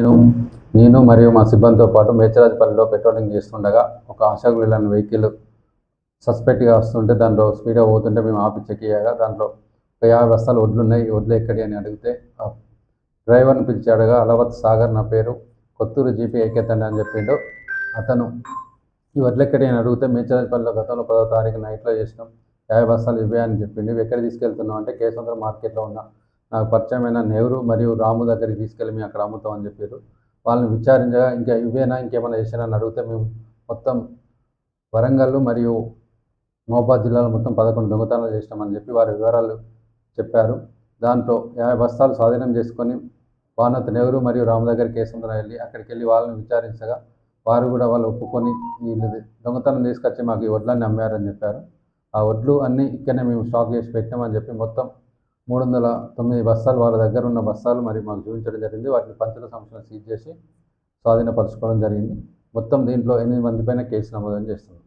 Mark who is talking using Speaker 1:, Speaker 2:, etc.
Speaker 1: నేను నేను మరియు మా సిబ్బందితో పాటు మేచరాజపల్లిలో పెట్రోలింగ్ చేస్తుండగా ఒక అశోక్ వెహికల్ సస్పెక్ట్గా వస్తుంటే దాంట్లో స్పీడ్గా పోతుంటే మేము ఆపి చెక్ చేయగా దాంట్లో ఒక యాభై బస్తాలు వడ్లు ఉన్నాయి ఈ వడ్లు ఎక్కడి అని అడిగితే డ్రైవర్ని పిలిచి అలవత్ సాగర్ నా పేరు కొత్తూరు జీపీ ఎక్కెత్తండి అని చెప్పిండు. అతను ఈ వడ్లు ఎక్కడి అని అడిగితే మేచరాజపల్లిలో గతంలో పదో తారీఖు నైట్లో చేసినాం. యాభై బస్తాలు ఇవే అని చెప్పిండు. ఎక్కడ తీసుకెళ్తున్నాం అంటే కేసంద్ర మార్కెట్లో ఉన్న నాకు పరిచయమైన నెహ్రూ మరియు రాము దగ్గరికి తీసుకెళ్ళి మేము అక్కడ అమ్ముతాం అని చెప్పారు. వాళ్ళని విచారించగా ఇంకా ఇవేనా ఇంకేమైనా చేసినా అని అడిగితే మేము మొత్తం వరంగల్ మరియు మహబాద్ జిల్లాలో మొత్తం పదకొండు దొంగతనాలు చేసినామని చెప్పి వారి వివరాలు చెప్పారు. దాంట్లో యాభై బస్తాలు స్వాధీనం చేసుకొని వానత్ నెహ్రూ మరియు రాము దగ్గర కేసంద్ర వెళ్ళి అక్కడికి వెళ్ళి వాళ్ళని విచారించగా వారు కూడా వాళ్ళు ఒప్పుకొని వీళ్ళు దొంగతనం తీసుకొచ్చి మాకు ఈ వడ్లన్నీ అమ్మారని చెప్పారు. ఆ వడ్లు అన్నీ ఇక్కడనే మేము స్టాక్ చేసి పెట్టామని చెప్పి మొత్తం మూడు వందల తొమ్మిది బస్తాలు వాళ్ళ దగ్గర ఉన్న బస్తాలు మరి మాకు చూపించడం జరిగింది. వాటిని పంచల సంస్థను సీజ్ చేసి స్వాధీనపరచుకోవడం జరిగింది. మొత్తం దీంట్లో ఎనిమిది మంది పైన కేసు నమోదు చేస్తున్నాం.